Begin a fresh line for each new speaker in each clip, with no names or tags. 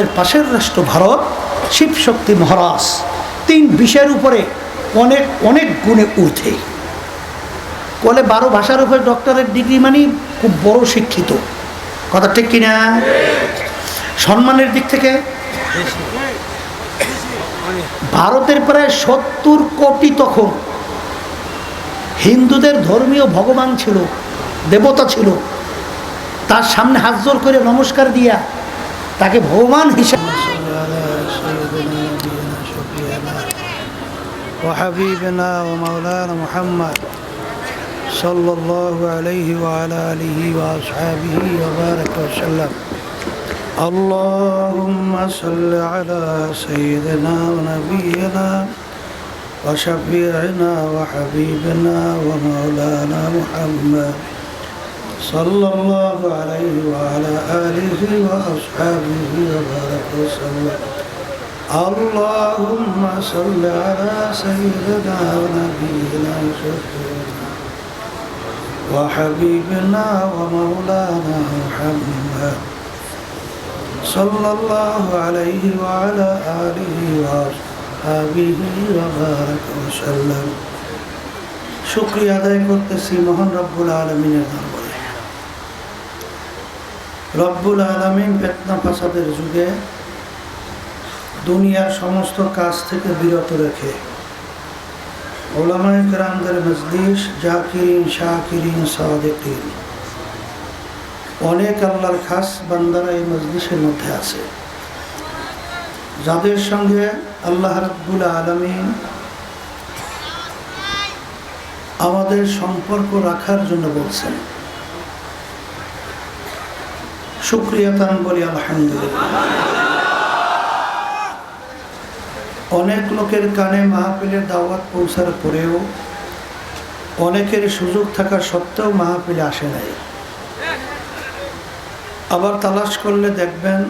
এর পাশের রাষ্ট্র ভারত শিব শক্তি মহারাজ, তিন বিষয়ের উপরে অনেক অনেক গুণে ঊর্ধ্বে। বলে বারো ভাষার উপরে ডক্টরের ডিগ্রি মানে খুব বড় শিক্ষিত। কথা ঠিক কিনা? সম্মানের দিক থেকে? ভারতের প্রায় সত্তর কোটি তখন হিন্দুদের ধর্মীয় ভগবান ছিল, দেবতা ছিল। তার সামনে হাত জোর করে নমস্কার দিয়া তাকে ভগবান হিসাবে
وحبيبنا ومولانا محمد صلى الله عليه وعلى آله وأصحابه وبارك وسلم اللهم صل على سيدنا ونبينا وشفيعنا وحبيبنا ومولانا محمد صلى الله عليه وعلى آله وأصحابه وبارك وسلم اللهم صل على سيدنا ونبينا وشفيعنا وحبيبنا ومولانا محمد صلى الله عليه وعلى آله وأصحابه وبارك وسلم শুক্রিয়া আদায় করতেছি মহান রব্বুল আলমিনের দরবারে রব্বুল আলমিন ফেতনা ফাসাদের যুগে দুনিয়ার সমস্ত কাজ থেকে বিরত রেখে ওলামায় গ্রামদের মজলিস জাকিরিন, শাকিরিন, সাদেকিন অনেক আল্লাহর খাস বান্দারা এই মজলিসের মধ্যে আছে। যাদের সঙ্গে আল্লাহ রব্বুল আলমিন আমাদের সম্পর্ক রাখার জন্য বলছেন। সুক্রিয়াতান বলি আলহামদুলিল্লাহ। অনেক লোকের কানে মাহফিলের দাওয়াত পৌঁছার পরেও অনেকের সুযোগ থাকা সত্ত্বেও মাহফিলে আসে নাই। আবার তালাশ করলে দেখবেন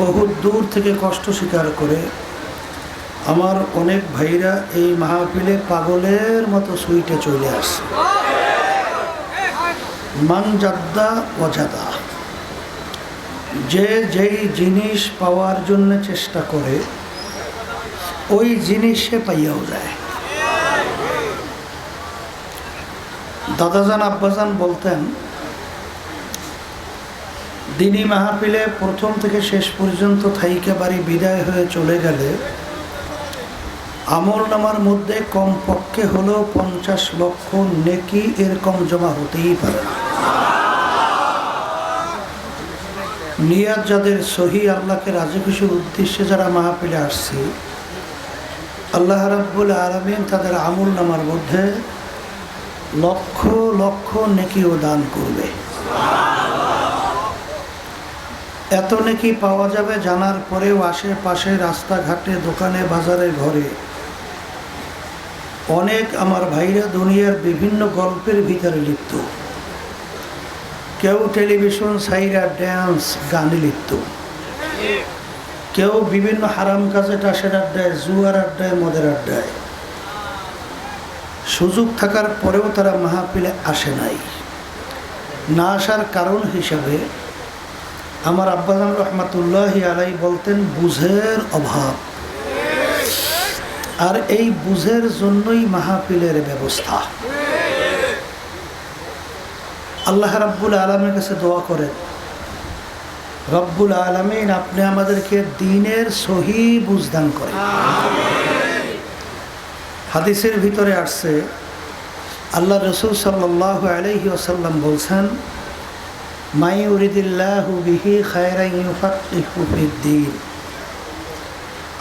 বহু দূর থেকে কষ্ট স্বীকার করে আমার অনেক ভাইরা এই মাহফিলে পাগলের মতো সুইটে চলে আসে মান জাদ্দা অজাদা যে যেই জিনিস পাওয়ার জন্য চেষ্টা করে, ওই জিনিস সে পাইয়াও যায়। দাদাজান আব্বাজান বলতেন, দিনী মাহফিলে প্রথম থেকে শেষ পর্যন্ত থাইকে বাড়ি বিদায় হয়ে চলে গেলে আমল নামার মধ্যে কমপক্ষে হলেও পঞ্চাশ লক্ষ নেকি এরকম জমা হতেই পারে না। নিয়াজ যাদের সহি আল্লাহকে রাজি খুশির উদ্দেশ্যে যারা মাহফিলে আসছে, আল্লাহ রাব্বুল আলমিন তাদের আমল নামার মধ্যে লক্ষ লক্ষ নেকিও দান করবে। এত নেকি পাওয়া যাবে জানার পরেও আশেপাশে রাস্তাঘাটে, দোকানে, বাজারে, ঘরে। অনেক আমার ভাইরা দুনিয়ার বিভিন্ন গল্পের ভিতরে লিপ্ত। কেউ টেলিভিশন সাইরা ড্যান্স গানে লিপ্ত। কেউ বিভিন্ন হারাম কাজে টাসের আড্ডায়, জুয়ার আড্ডায়, মদের আড্ডায়। সুযোগ থাকার পরেও তারা মাহফিলে আসে নাই। না আসার কারণ হিসাবে আমার আব্বাজান রহমাতুল্লাহ আলাই বলতেন, বুঝের অভাব। আর এই বুঝের জন্যই মাহফিলের ব্যবস্থা। আল্লাহ রাব্বুল আলমের কাছে দোয়া করেন রব্বুল আলমিন আপনি আমাদেরকে দিনের সহি বুঝদান করেন। হাদিসের ভিতরে আসছে আল্লাহ রসুল সাল্লাহ আলহি আসাল্লাম বলছেন মাই উরিদিল্লাহু বিহি খায়রাইফিদ্দিন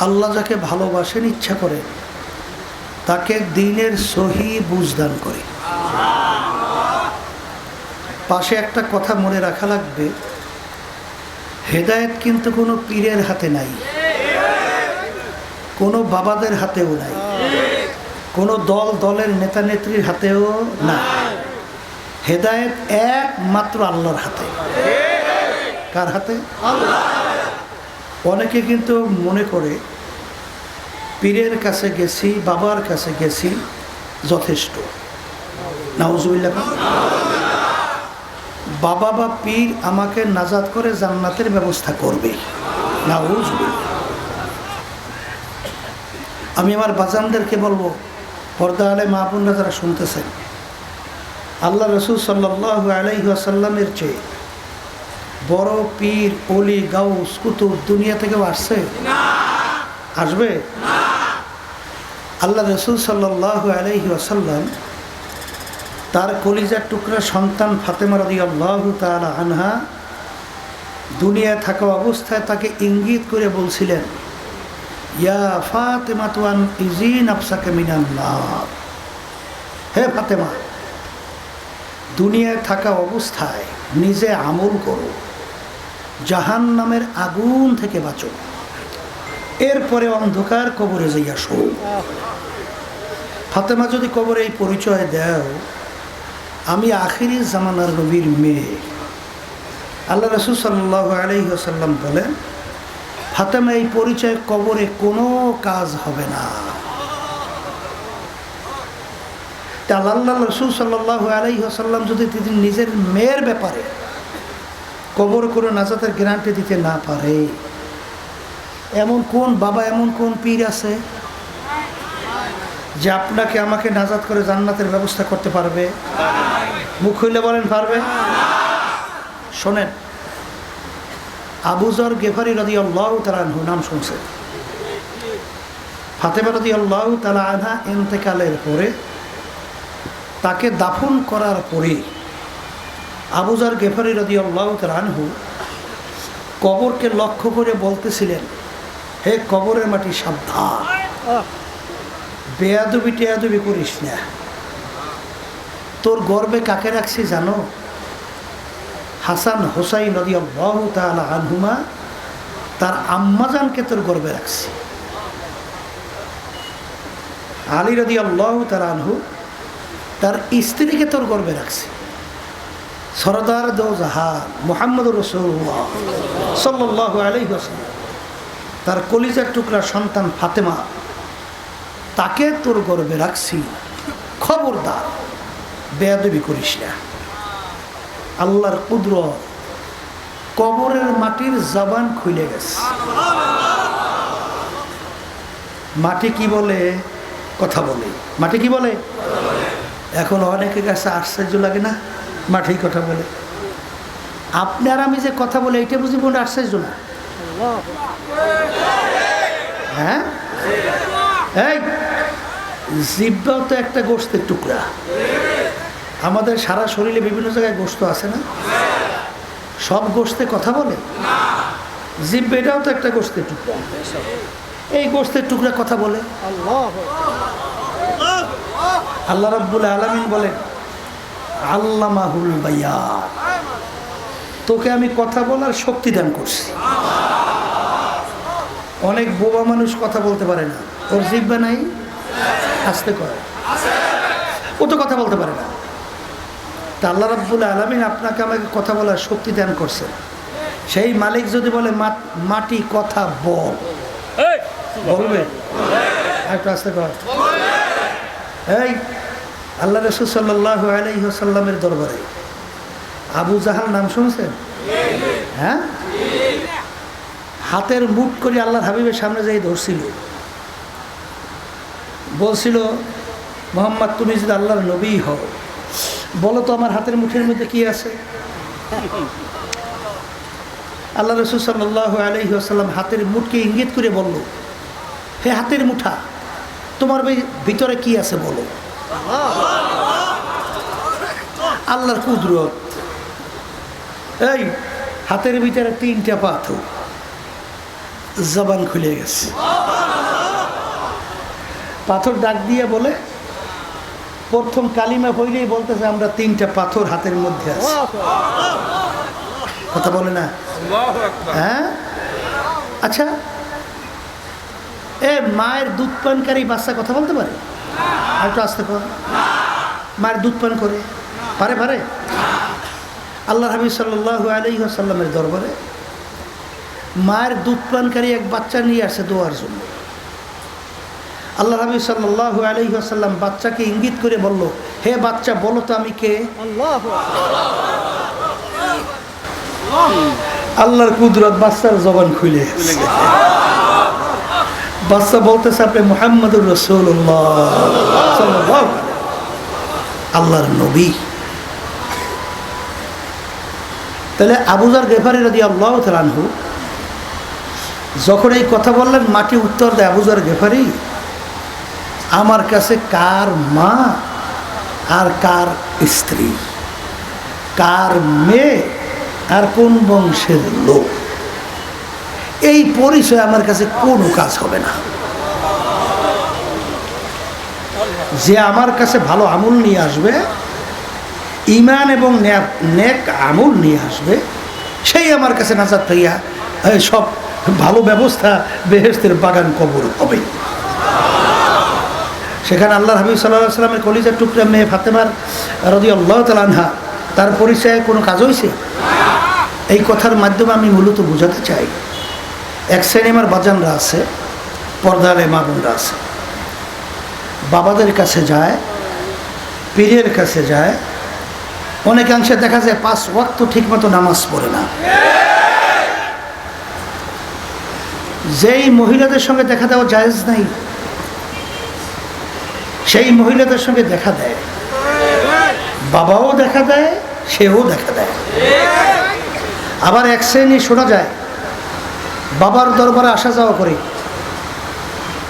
আল্লাহ যাকে ভালোবাসেন ইচ্ছা করে তাকে দিনের সহি বুঝদান করে। পাশে একটা কথা মনে রাখা লাগবে, হেদায়েত কিন্তু কোনো পীরের হাতে নাই, কোনো বাবাদের হাতেও নাই, কোনো দল দলের নেতা নেত্রীর হাতেও না। হেদায়েত একমাত্র আল্লাহর হাতে। কার হাতে? অনেকে কিন্তু মনে করে, পীরের কাছে গেছি, বাবার কাছে গেছি, যথেষ্ট। নাউজুবিল্লাহ।
বাবা বা পীর আমাকে নাজাদ করে জান্নাতের ব্যবস্থা করবে। না আমি আমার বাজানদেরকে বলব পর্দা আলে মাহবুল্লা যারা শুনতেছেন, আল্লাহ রসুল সাল্লাহ আলাইসাল্লামের চেয়ে বড় পীর অলি গাউস, কুতুব দুনিয়া থেকেও আসছে? আসবে? আল্লাহ রসুল সাল্লাহ আলহি আসাল্লাম তার কলিজার টুকরা সন্তান ফাতেমা রদি আল্লাহ আনহা দুনিয়ায় থাকা অবস্থায় তাকে ইঙ্গিত করে বলছিলেন, ইয়া ফাতেমা তুয়ান ইজিন আফসাকে মিনান্নার হে ফাতেমা, দুনিয়ায় থাকা অবস্থায় নিজে আমল করো জাহান নামের আগুন থেকে বাঁচো, এরপরে অন্ধকার কবরে যাইয়া শো ফাতেমা যদি কবরে এই পরিচয় দেও আমি আখিরি জামানার নবীর মেয়ে। আল্লাহ রসুল সাল্লাহ আলহিহাসাল্লাম বলেন, ফাতেমা, এই পরিচয় কবরে কোনো কাজ হবে না। তা আল্লাহ রসুল সাল্লাহ আলহিহাসাল্লাম যদি তিনি নিজের মেয়ের ব্যাপারে কবর করে নাজাতের গ্যারান্টি দিতে না পারে, এমন কোন বাবা, এমন কোন পীর আছে? যে আপনাকে আমাকে নাজাদ করে জান্নাতের ব্যবস্থা করতে পারবে। মুখ হইলে বলেন, পারবে? শোনেন আবুজর গেফারি রদি আল্লাহ তালানহু নাম শুনছে। ফাতেমা রদি আল্লাহ তালা আনহা এন্তেকালের পরে তাকে দাফন করার পরে আবুজার গেফারি রদি আল্লাহ তালানহু কবরকে লক্ষ্য করে বলতেছিলেন, হে কবরের মাটি সাবধান। বেয়াদবি টেয়াদবি করিস না। তোর গর্বে কাকে রাখছি জানো? হাসান হোসাই নদী আল্লাহ তালা আনহুমা, তার আম্মাজানকে তোর গর্বে রাখছি। আলী রদি আল্লাহ তার আনহু, তার স্ত্রীকে তোর গর্বে রাখছি। সরদার দো জাহান মোহাম্মদ রসুল্লাহ সাল্লাহ আলহি তার কলিজার টুকরা সন্তান ফাতেমা তাকে তোর গর্বে রাখছি। খবরদার, বেয়াদবি করিস না। আল্লাহর কুদ্র কবরের মাটির জবান খুলে গেছে। মাটি কি বলে? কথা বলে। মাটি কি বলে? এখন অনেকে কাছে আশ্চর্য লাগে না মাঠেই কথা বলে। আপনার আমি যে কথা বলে, এইটা বুঝি কোনো আশ্চর্য না? হ্যাঁ? জিব্বাও তো একটা গোস্তের টুকরা। আমাদের সারা শরীরে বিভিন্ন জায়গায় গোস্ত আছে না? সব গোস্তে কথা বলে? জিব্বা এটাও তো একটা গোস্তের টুকরা। এই গোস্তের টুকরা কথা বলে? আল্লাহ রব্বুল আলমিন বলেন, আল্লামাহুল বাইয়া তোকে আমি কথা বলার শক্তি দান করছি। অনেক বোবা মানুষ কথা বলতে পারে না। ওর জিব্বা নাই? আসতে করে। ও তো কথা বলতে পারে না। তা আল্লাহ রাব্বুল আলমিন আপনাকে আমাকে কথা বলার শক্তি দান করছে সেই মালিক যদি বলে "মা- মাটি কথা বল। বলবে? একটু আসতে কর। এই আল্লাহ রসুল সাল্লাহ আলাইসাল্লামের দরবারে। আবু জাহাল নাম শুনছেন? হ্যাঁ? হাতের মুঠ করে আল্লাহর হাবিবের সামনে যাই ধরছিল। বলছিল, মোহাম্মদ, তুমি যদি আল্লাহর নবী হও, বলো তো আমার হাতের মুঠের মধ্যে কি আছে? আল্লাহ রসুল সাল্লাহ আলহি আসাল্লাম হাতের মুঠকে ইঙ্গিত করে বলল, হে হাতের মুঠা, তোমার ভিতরে কি আছে বলো? আল্লাহর কুদরত। এই, হাতের ভিতরে তিনটা পাথর। জবান খুলে গেছে। পাথর ডাক দিয়ে বলে, প্রথম কালিমা হইলেই বলতেছে, আমরা তিনটা পাথর হাতের মধ্যে আছে। কথা বলে না? হ্যাঁ? আচ্ছা এ মায়ের দুধ পানকারী বাচ্চা কথা বলতে পারে? আর একটু আসতে পারে মায়ের দুধ পান করে। পারে পারে? আল্লাহ হাবিব সাল্লাহ আলী আসাল্লামের দরবারে মায়ের দুধ পানকারী এক বাচ্চা নিয়ে আসে দোয়ার জন্য। আল্লাহ হাবিব সাল্লাহ আলী আসাল্লাম বাচ্চাকে ইঙ্গিত করে বলল হে বাচ্চা বলো তো আমি কে? আল্লাহর কুদরত বাচ্চার জবান খুলে। বাচ্চা বলতেছে আপনি মোহাম্মদুর রসুল্লাহ আল্লাহর নবী। তাহলে আবুজার গেফারি রাদি আল্লাহ তালানহু যখন এই কথা বললেন মাটি উত্তর দেয় আবুজার গেফারি। আমার কাছে কার মা আর কার স্ত্রী? কার মেয়ে আর কোন বংশের লোক? এই পরিচয় আমার কাছে কোনো কাজ হবে না। যে আমার কাছে ভালো আমল নিয়ে আসবে ইমান এবং নেক আমল নিয়ে আসবে, সেই আমার কাছে নাজার পাইয়া সব ভালো ব্যবস্থা বেহেস্তের বাগান কবর হবে। সেখানে আল্লাহ হাবিব সাল্লাহ সাল্লামের কলিজার টুকরা মেয়ে ফাতেমার রদি আল্লাহ তালানহা তার পরিচয়ে কোনো কাজ হয়েছে এই কথার মাধ্যমে আমি মূলত বোঝাতে চাই, এক শ্রেণি আমার বাজানরা আছে পর্দালে মা বোনরা আছে। বাবাদের কাছে যায়, পীরের কাছে যায়, অনেকাংশে দেখা যায় পাঁচ ওয়াক্ত ঠিকমতো নামাজ পড়ে না। যেই মহিলাদের সঙ্গে দেখা দেওয়া জায়েজ নাই সেই মহিলাদের সঙ্গে দেখা দেয়। বাবাও দেখা দেয় সেও দেখা দেয়। আবার এক শ্রেণি শোনা যায় বাবার দরবারে আসা যাওয়া করে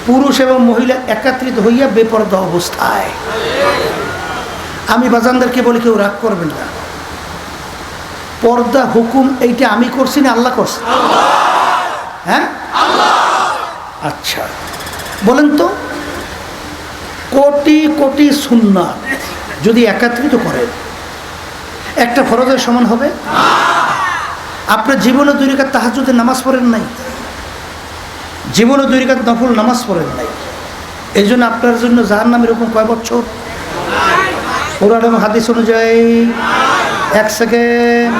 পুরুষ এবং মহিলা একাত্রিত হইয়া বেপরদা অবস্থায়। আমি বাজানদেরকে বলি কেউ রাগ করবেন না। পর্দা হুকুম এইটা আমি করছি না আল্লাহ করছি? হ্যাঁ? আচ্ছা। বলেন তো কোটি কোটি সুন্নাত যদি একাত্রিত করেন একটা ফরজের সমান হবে? আপনার জীবনে দুই রেখাত তাহাজুদে নামাজ পড়েন নাই। জীবনে দুই রেখাত নফল নামাজ পড়েন নাই। এই জন্য আপনার জন্য যার নাম এরকম কয় বছর? কোরআন এবং হাদিস অনুযায়ী এক সেকেন্ড।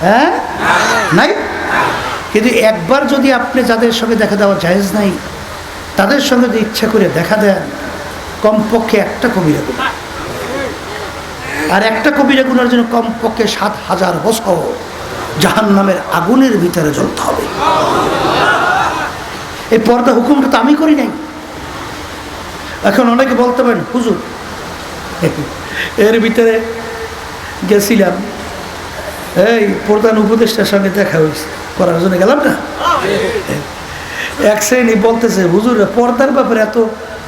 হ্যাঁ? নাই? কিন্তু একবার যদি আপনি যাদের সঙ্গে দেখা দেওয়া জায়েজ নাই, তাদের সঙ্গে যদি ইচ্ছা করে দেখা দেন কমপক্ষে একটা কবিরা গুণ আর একটা কবিরা গুণের জন্য কমপক্ষে সাত হাজার বছর জাহান নামের আগুনের ভিতরে জ্বলতে হবে। এই পর্দা হুকুমটা তো আমি করি নাই। এখন অনেকে বলতে পারেন, হুজুর, এর ভিতরে গেছিলাম। এই প্রধান উপদেষ্টার সঙ্গে দেখা হয়েছে। করার জন্য গেলাম না? এক শ্রেণি বলতেছে, হুজুর, পর্দার ব্যাপারে এত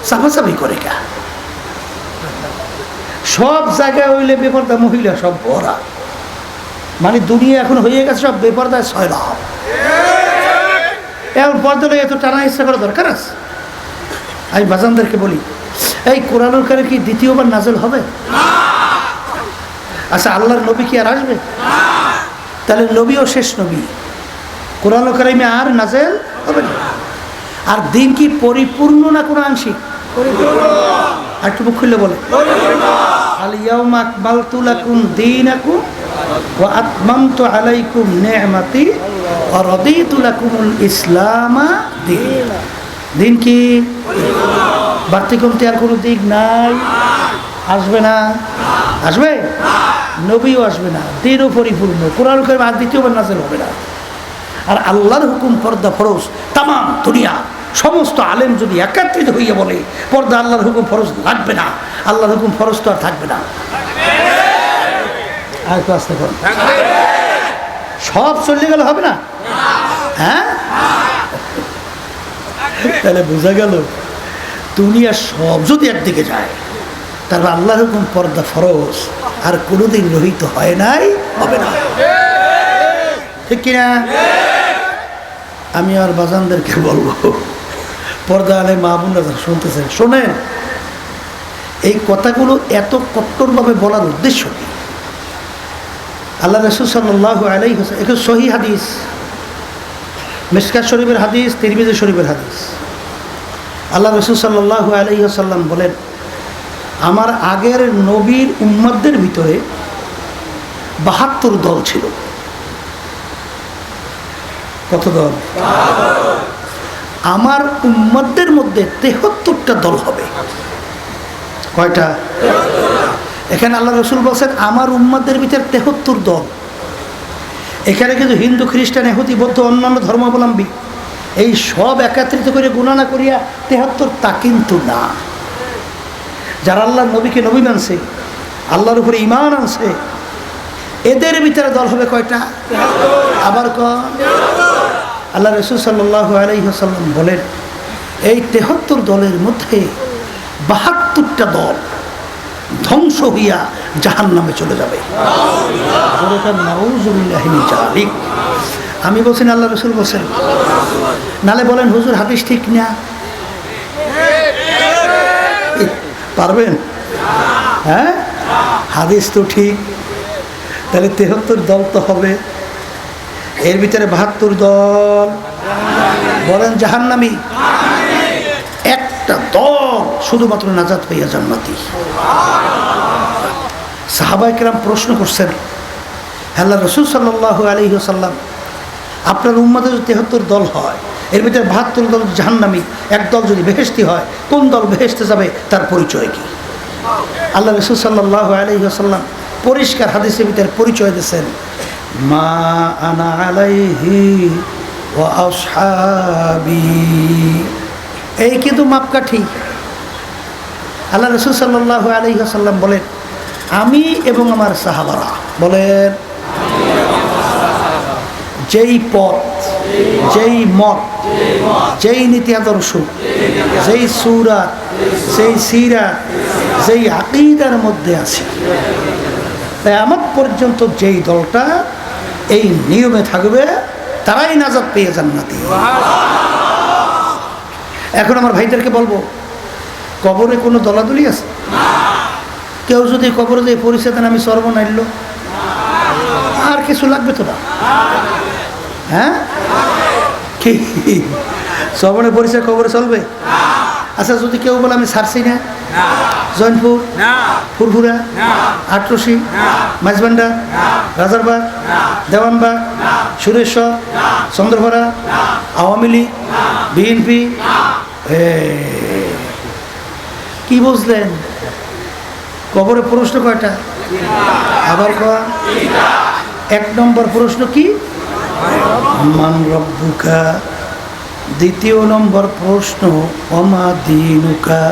চাপাচাপি করে কা সব জায়গায় হইলে বেপর্দা মহিলা, সব ভরা মানে দুনিয়া এখন হয়ে গেছে, সব বেপর্দায় ছয় লাভ এখন পর্দা এত টানা ইচ্ছা করা দরকার আছে? আমি বাজানদেরকে বলি, এই কোরআনুল কারে কি দ্বিতীয়বার নাজল হবে? আচ্ছা আল্লাহর নবী কি আর আসবে? তাহলে নবীও শেষ নবী। কোরআন কারিমে আর নাজেল হবে না। আর দিন কি পরিপূর্ণ না কোনো আংশিক আর আলাইকুম দীন। দিন কি? বাড়তি কমতে আর কোনো দিক নাই? আসবে না? আসবে? নবীও আসবে না। দিনও পরিপূর্ণ। কোরআন করে আর দ্বিতীয়বার নাজেল হবে না। আর আল্লাহর হুকুম পর্দা ফরজ। তাম দুনিয়া। সমস্ত আলেম যদি একাত্রিত হইয়া বলে, পর্দা আল্লাহর হুকুম ফরজ লাগবে না, আল্লাহর হুকুম ফরজ তো আর থাকবে না। সব চলে গেলে হবে না? হ্যাঁ? তাহলে বোঝা গেল দুনিয়া সব যদি একদিকে যায় তারপর আল্লাহর হুকুম পর্দা ফরজ, আর কোনোদিন রহিত হয় নাই, হবে না। ঠিক কিনা? আমি আর বাজানদেরকে বলব পর্দা আলে মা বোনরা যারা শুনতেছেন। শোনেন, এই কথাগুলো এত কট্টরভাবে বলার উদ্দেশ্য কি? আল্লাহ রসুল সাল্লাহ আলাই হোসেন একটু সহি হাদিস। মিসকাত শরীফের হাদিস, তিরমিজি শরীফের হাদিস। আল্লাহ রসুল সাল্লাহ আলাই সাল্লাম বলেন, আমার আগের নবীর উম্মদদের ভিতরে বাহাত্তর দল ছিল। কত দল? আমার উম্মদদের মধ্যে তেহত্তরটা দল হবে। কয়টা? এখানে আল্লাহ রসুল বলছেন, আমার উম্মদের ভিতরে তেহত্তর দল। এখানে কিন্তু হিন্দু, খ্রিস্টান এহতি বৌদ্ধ, অন্যান্য ধর্মাবলম্বী, এই সব একত্রিত করে গুণানা করিয়া তেহাত্তর তা কিন্তু না। যারা আল্লাহর নবীকে নবী মানছে, আল্লাহর উপরে ইমান আনছে, এদের ভিতরে দল হবে কয়টা? আবার ক আল্লাহ রসুল সাল্লাহ আলহিহাসাল্লাম বলেন, এই তেহাত্তর দলের মধ্যে বাহাত্তরটা দল ধ্বংস হইয়া জাহান নামে চলে যাবে। আমি বলছেন আল্লাহ রসুল বলছেন, নালে বলেন, হুজুর, হাদিস ঠিক না? পারবেন? হ্যাঁ? হাদিস তো ঠিক, তাহলে তেহাত্তর দল তো হবে। এর ভিতরে বাহাত্তর দল। বলেন জাহান্নামি। একটা দল শুধুমাত্র নাজাত পাইয়া জান্নাতি। সাহাবাই কেরাম প্রশ্ন করছেন, আল্লাহ রসুল সাল্লাহ আলী সাল্লাম আপনার উম্মাদে যদি তেহাত্তর দল হয়, এর ভিতরে বাহাত্তর দল জাহান্নামি, এক দল যদি বেহেস্তি হয়, কোন দল বেহেস্তে যাবে, তার পরিচয় কি? আল্লাহ রসুল সাল্লাহ আলী সাল্লাম পরিষ্কার হাদিসের ভিতরে পরিচয় দিয়েছেন মা আনা আলাইহি এই কিন্তু মাপকাঠি। আল্লাহ রসুল সাল্লাহ আলী সাল্লাম বলেন, আমি এবং আমার সাহাবারা বলেন, যেই পথ, যেই মত, যেই নীতি আদর্শ, যেই সুরা, যেই সিরা, যেই আকিদার মধ্যে আছে তাই আমার পর্যন্ত যেই দলটা এই নিয়মে থাকবে, তারাই নাজাদ পেয়ে জান্নাতি। এখন আমার ভাইদেরকে বলব, কবরে কোনো দলাদলি আছে? কেউ যদি কবরে যে পরিচয় আমি সর্বনাইল আর কিছু লাগবে তো না। হ্যাঁ? কি? সর্বনের পরিচয় কবরে চলবে? আচ্ছা যদি কেউ বলে আমি ছাড়ছি না? জয়নপুর? ফুরফুরা? আটরশি মাঝবান্ডা রাজারবাগ? দেওয়ানবাগ? সুরেশ্বর? চন্দ্রভরা? আওয়ামী লীগ? বিএনপি? কি বুঝলেন? কবরে প্রশ্ন কয়টা? আবার কয়া? এক নম্বর প্রশ্ন কি? মান রব্বুকা দ্বিতীয় নম্বর প্রশ্ন, অমা দিনুকা?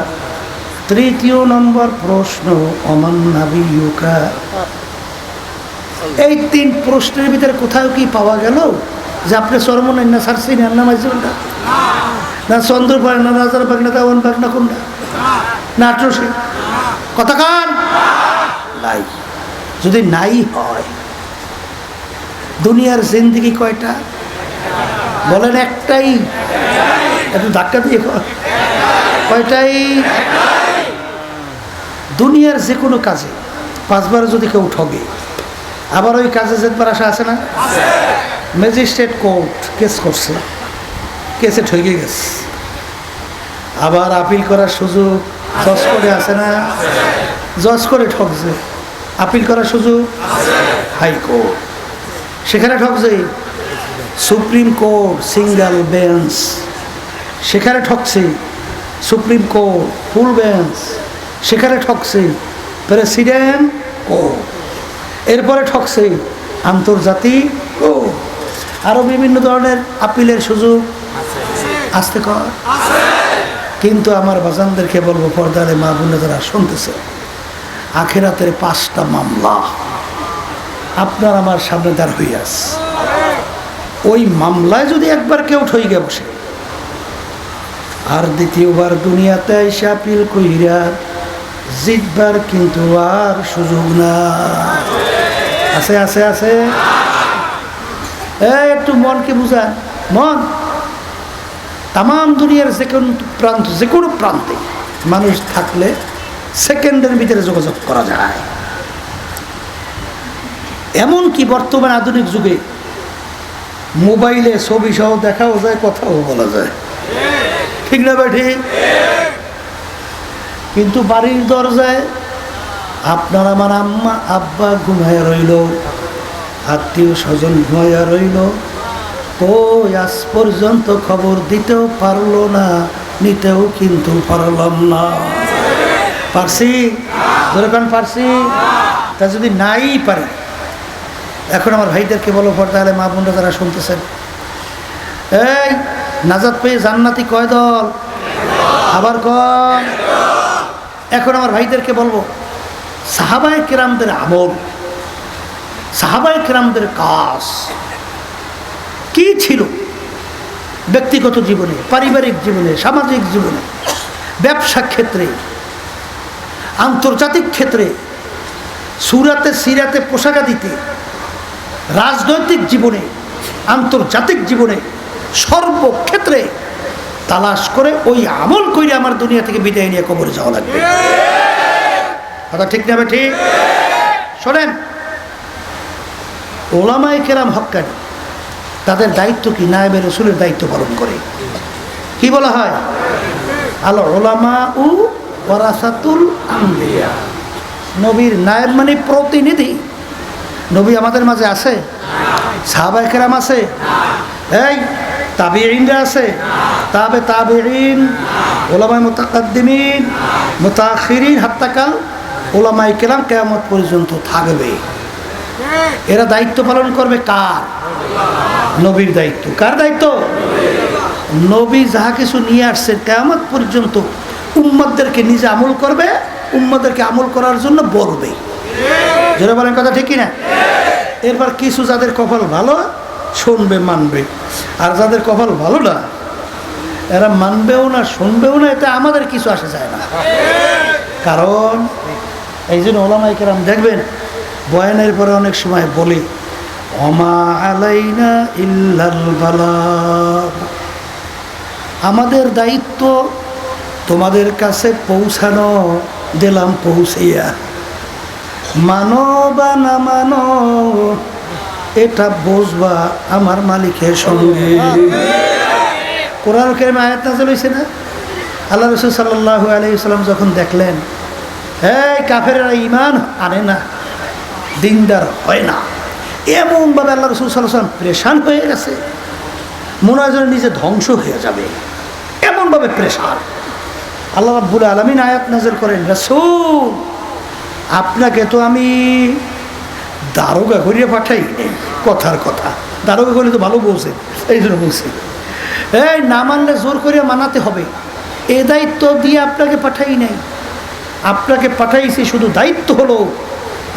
তৃতীয় নম্বর প্রশ্ন, অমান এই তিন প্রশ্নের ভিতরে কোথাও কি পাওয়া গেল? যে আপনি চর্ম নেন না সারসি নেন না মাইজুনটা না চন্দ্রপাক না রাজার পাক না দেওয়ান পাক না কোনটা না কথা কান। নাই। যদি নাই হয়, দুনিয়ার জিন্দিগি কয়টা? বলেন একটাই, একটু ধাক্কা দিয়ে কয়টাই? দুনিয়ার যে কোনো কাজে পাঁচবার যদি কেউ ঠগে, আবার ওই কাজে যেতবার আশা আছে না? ম্যাজিস্ট্রেট কোর্ট কেস করছে, কেসে ঠকে গেছে। আবার আপিল করার সুযোগ, জজ করে আছে না? জজ করে ঠকছে আপিল করার সুযোগ? High court. সেখানে ঠকছে সুপ্রিম কোর্ট সিঙ্গেল বেঞ্চ। সেখানে ঠকছে সুপ্রিম কোর্ট ফুল বেঞ্চ। সেখানে ঠকছে প্রেসিডেন্ট কোর্ট। এরপরে ঠকছে আন্তর্জাতিক কোর্ট। আরও বিভিন্ন ধরনের আপিলের সুযোগ আসতে কর? কিন্তু আমার বাজানদেরকে বলব, পর্দারে মা বোনেরা শুনতেছে, আখেরাতের পাঁচটা মামলা আপনার আমার সামনে দাঁড় হইয়াস ওই মামলায় যদি একবার কেউ ঠইগে বসে। আর দ্বিতীয়বার দুনিয়াতে এসে আপিল কইরা জিতবার কিন্তু আর সুযোগ না আছে আছে আছে। একটু মনকে বুঝা। মন। তাম দুনিয়ার যে কোনো প্রান্ত, যে কোনো প্রান্তে মানুষ থাকলে সেকেন্ডের ভিতরে যোগাযোগ করা যায়। এমনকি বর্তমান আধুনিক যুগে মোবাইলে ছবি সহ দেখাও যায়, কথাও বলা যায়। ঠিক না ঠিক কিন্তু বাড়ির দরজায় আপনার আমার আম্মা, আব্বা ঘুমাইয়া রইল, আত্মীয় স্বজন ঘুমাইয়া রইল। কই, আজ পর্যন্ত খবর দিতেও পারল না, নিতেও কিন্তু পারলাম না। পারছি? যেরকম পারছি? তা যদি নাই পারে এখন আমার ভাইদেরকে বলো, পর্দা হলে মা বোনরা যারা শুনতেছেন। এই, নাজাদ পেয়ে জান্নাতি কয় দল? আবার কম এখন আমার ভাইদেরকে বলব, সাহাবায় কেরামদের আমল, সাহাবায় কেরামদের কাজ কি ছিল? ব্যক্তিগত জীবনে, পারিবারিক জীবনে, সামাজিক জীবনে, ব্যবসা ক্ষেত্রে, আন্তর্জাতিক ক্ষেত্রে, সুরাতে, সিরাতে, পোশাকা দিতে রাজনৈতিক জীবনে, আন্তর্জাতিক জীবনে সর্বক্ষেত্রে তালাশ করে ওই আমল করে আমার দুনিয়া থেকে বিদায় নিয়ে কবরে যাওয়া লাগবে। কথা ঠিক না ঠিক শোনেন ওলামাই কেরাম হক্কানি তাদের দায়িত্ব কি নায়েবে রসুলের দায়িত্ব পালন করে? কি বলা হয়? আল ওলামা উ ওরাসাতুল নবীর নায়েব মানে প্রতিনিধি। নবী আমাদের মাঝে আছে? সাহাবাই কেরাম আছে? এই, তাবিঈনরা আছে? তাবে তাবিঈন ওলামাই মোতাকাদ্দিমিন, মোতাখিরিন, হাত্তাকাল ওলামাই কেরাম কেয়ামত পর্যন্ত থাকবে। এরা দায়িত্ব পালন করবে কার? নবীর দায়িত্ব। কার দায়িত্ব? নবী যাহা কিছু নিয়ে আসছে কেয়ামত পর্যন্ত উম্মদদেরকে নিজে আমল করবে উম্মদেরকে আমল করার জন্য বলবে। যারা বলেন কথা ঠিকই না এরপর কিছু যাদের কপাল ভালো, শুনবে, মানবে। আর যাদের কপাল ভালো না, এরা মানবেও না, শুনবেও না এটা আমাদের কিছু আসে যায় না। কারণ, এই জন্য ওলামাই কেরাম দেখবেন, বয়ানের পরে অনেক সময় বলি অমা আলাইনা ইল্লাল আমাদের দায়িত্ব তোমাদের কাছে পৌঁছানো, দিলাম পৌঁছাইয়া। মানো বা না মানো, এটা বুঝবা আমার মালিকের সঙ্গে। কোরআন কেরম আয়াত নাজল হয়েছে না? আল্লাহ রসুল সাল্লাহ আলাইসাল্লাম যখন দেখলেন, এই কাফেরা ইমান আনে না, দিনদার হয় না। এমনভাবে আল্লাহ রসুল সাল্লাম প্রেশান হয়ে গেছে। মনে হয় নিজে ধ্বংস হয়ে যাবে। এমনভাবে প্রেশান। আল্লাহ রাব্বুল আলমিন আয়াত নাজর করেন, রসুল আপনাকে তো আমি দারোগা করিয়ে পাঠাই কথার কথা। দারোগা করলে তো ভালো বলছে, এই জন্য বলছি। এই না মানলে জোর করিয়া মানাতে হবে। এ দায়িত্ব দিয়ে আপনাকে পাঠাই নাই। আপনাকে পাঠাইছি শুধু দায়িত্ব হলো,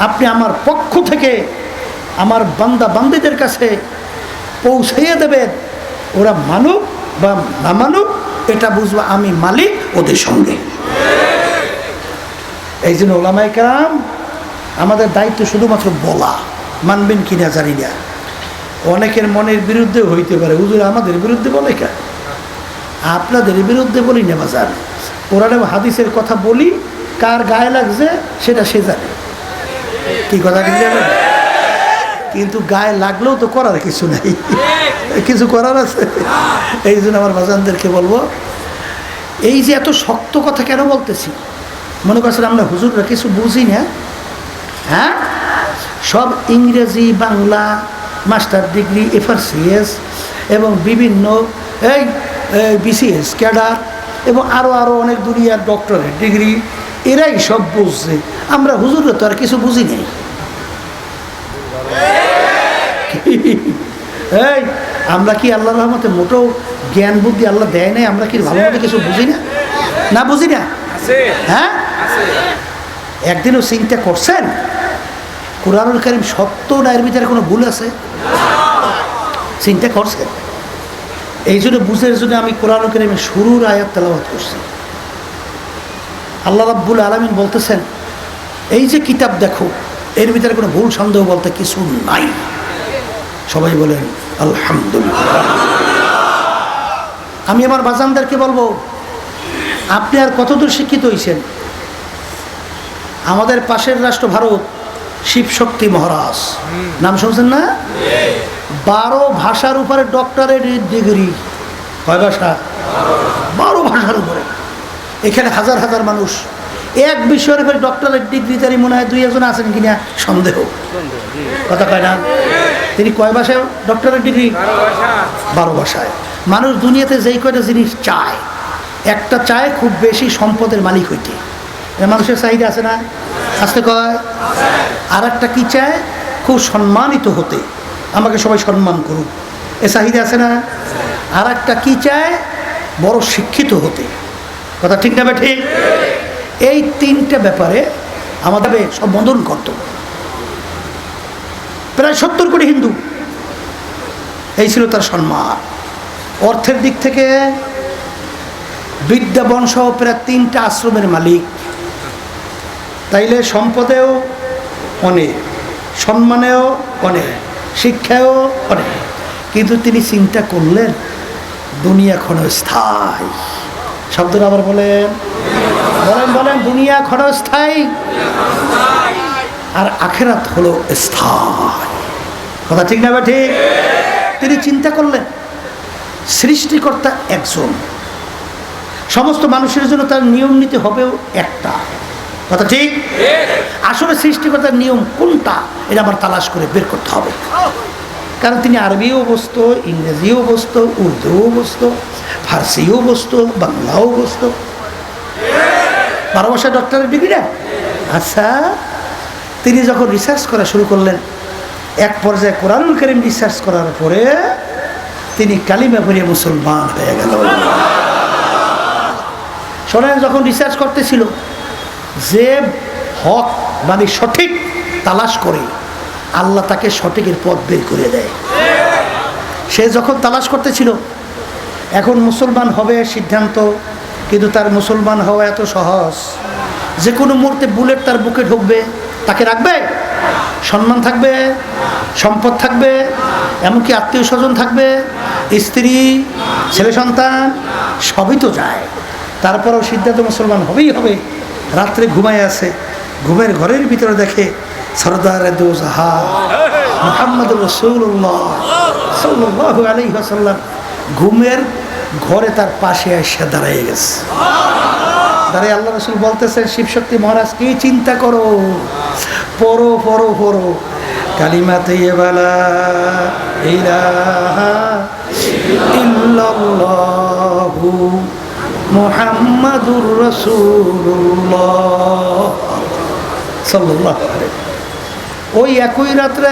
আপনি আমার পক্ষ থেকে আমার বান্দা বান্দিদের কাছে পৌঁছাইয়ে দেবেন। ওরা মানুক বা না মানুক, এটা বুঝব আমি মালিক ওদের সঙ্গে। এই জন্য ওলামাই কালাম আমাদের দায়িত্ব শুধুমাত্র বলা। মানবেন কিনা জানি না। অনেকের মনের বিরুদ্ধে হইতে পারে। হুজুর, আমাদের বিরুদ্ধে বলে কে আপনাদের বিরুদ্ধে বলি না বাজার কোরআনে হাদিসের কথা বলি, কার গায়ে লাগছে সেটা সে জানে। কি কথা কি জানেন? কিন্তু গায়ে লাগলেও তো করার কিছু নাই। কিছু করার আছে। এই জন্য আমার বাজানদেরকে বলব, এই যে এত শক্ত কথা কেন বলতেছি? মনে করছেন আমরা হুজুররা কিছু বুঝি না? হ্যাঁ? সব ইংরেজি বাংলা মাস্টার ডিগ্রি এফআরসিএস এবং বিভিন্ন এই বিসিএস ক্যাডার এবং আরও আরও অনেক দুনিয়ার ডক্টরেট ডিগ্রি এরাই সব বুঝছে। আমরা হুজুররা তো আর কিছু বুঝি নেই। এই আমরা কি আল্লাহ রহমতে মোটো জ্ঞান বুদ্ধি আল্লাহ দেয় নাই? আমরা কি ভালো মতো কিছু বুঝি না? না বুঝি না? হ্যাঁ? একদিনও চিন্তা করছেন? কোরআনুল করিম সত্য না ভিতরে কোনো ভুল আছে? চিন্তা করছেন? এই জন্য বুঝের জন্য আমি কোরআনুল করিমের শুরুর আয়াত তেলাবাদ করছি। আল্লাহ রাব্বুল আলমিন বলতেছেন, এই যে কিতাব দেখো, এর ভিতরে কোনো ভুল, সন্দেহ বলতে কিছু নাই। সবাই বলেন, আলহামদুলিল্লাহ। আমি আমার বাজানদেরকে বলব, আপনি আর কতদূর শিক্ষিত হয়েছেন আমাদের পাশের রাষ্ট্র ভারত শিবশক্তি মহারাজ। নাম শুনছেন না? বারো ভাষার উপরে ডক্টরেট ডিগ্রি কয় ভাষা? বারো ভাষার উপরে। এখানে হাজার হাজার মানুষ। এক বিষয়ের উপরে ডক্টরেট ডিগ্রি তারই মনে হয় দুই একজন আছেন কিনা? সন্দেহ। কথা কয় না? তিনি কয় ভাষায় ডক্টরেট ডিগ্রি বারো ভাষায়। মানুষ দুনিয়াতে যেই কয়টা জিনিস চায়, একটা চায় খুব বেশি সম্পদের মালিক হইতে। মানুষের চাহিদা আছে না? আসতে কয় আর একটা কী চায়? খুব সম্মানিত হতে। আমাকে সবাই সম্মান করুক। এ চাহিদা আছে না? আর একটা কী চায়? বড় শিক্ষিত হতে। কথা ঠিক না ঠিক এই তিনটে ব্যাপারে আমাদের সম্বোধন করত প্রায় সত্তর কোটি হিন্দু। এই ছিল তার সম্মান। অর্থের দিক থেকে বিদ্যা বংশ প্রায় তিনটা আশ্রমের মালিক। তাইলে সম্পদেও অনেক, সম্মানেও অনেক, শিক্ষায়ও অনেক। কিন্তু তিনি চিন্তা করলেন, দুনিয়া ক্ষণস্থায়ী। শব্দটা আবার বলেন। বলেন বলেন, দুনিয়া ক্ষণস্থায়ী আর আখেরাত হলো স্থায়ী। কথা ঠিক না ঠিক? তিনি চিন্তা করলেন, সৃষ্টিকর্তা একজন। সমস্ত মানুষের জন্য তার নিয়ম নীতি হবেও একটা। কথা ঠিক? আসলে সৃষ্টিকর্তার নিয়ম কোনটা? এটা আবার তালাশ করে বের করতে হবে। কারণ তিনি আরবিও বসত ইংরেজিও বসত উর্দুও বসত ফার্সিও বসত বাংলাও বসত। বারো বছর ডক্টরের ডিগ্রি না আচ্ছা তিনি যখন রিসার্চ করা শুরু করলেন এক পর্যায়ে কোরআনুল করিম রিসার্চ করার পরে তিনি কালিমা পড়িয়ে মুসলমান হয়ে গেল শোনেন যখন রিসার্চ করতেছিল যে হক মানে সঠিক তালাশ করে, আল্লাহ তাকে সঠিকের পথ বের করে দেয়। সে যখন তালাশ করতেছিল, এখন মুসলমান হবে সিদ্ধান্ত, কিন্তু তার মুসলমান হওয়া এত সহজ। যে কোনো মুহূর্তে বুলেট তার বুকে ঢুকবে, তাকে রাখবে? সম্মান থাকবে, সম্পদ থাকবে, এমনকি আত্মীয় স্বজন থাকবে, স্ত্রী, ছেলে সন্তান, সবই তো যায়। তারপরেও সিদ্ধান্ত মুসলমান হবেই হবে। রাত্রে ঘুমায় আছে ঘুমের ঘরের ভিতরে দেখে সরদার মোহাম্মদ রসুল্লাহ সাল্লাহ আলী হাসাল্লাম ঘুমের ঘরে তার পাশে এসে দাঁড়িয়ে গেছে। দাঁড়িয়ে আল্লাহ রসুল বলতেছেন, শিবশক্তি মহারাজ, কি চিন্তা করো? পড়ো পড়ো পড়ো। কালিমাতে এবালা ইলাহা ইল্লাল্লাহু। মুহাম্মাদুর রসুল্লাহ ওই একই রাত্রে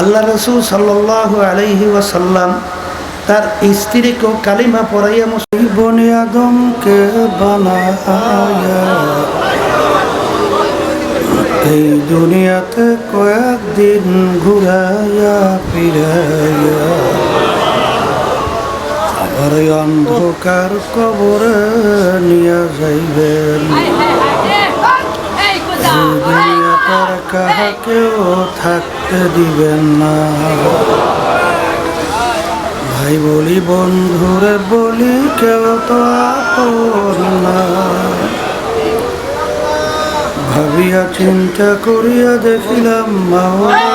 আল্লাহ রসুল সাল্লাল্লাহু আলাইহি ওয়াসাল্লাম তার স্ত্রীকেও কালিমা পড়াইয়া মুসলিম
আদমকে এই দুনিয়াতে কয়েকদিন ঘুরাইয়া ফিরাইয়া। এই অন্ধকার কবরে নিয়ে যাইবেন। দুনিয়াটার কাহাকেও থাকতে দিবেন না। ভাই বলি বন্ধুরে বলি কেউ তো আপন না। ভাবিয়া চিন্তা করিয়া দেখিলাম মাওলা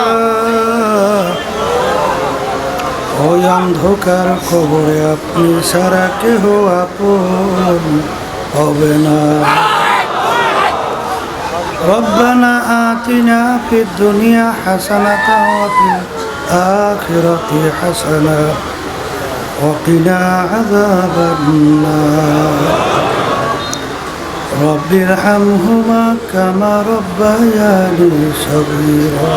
ওই অন্ধকার খবরে আপনি সারা কেহ আপন হবে না ربنا آتنا في الدنيا حسنة وفي الآخرة حسنة وقنا عذاب النار رب ارحمهما كما ربياني صغيرا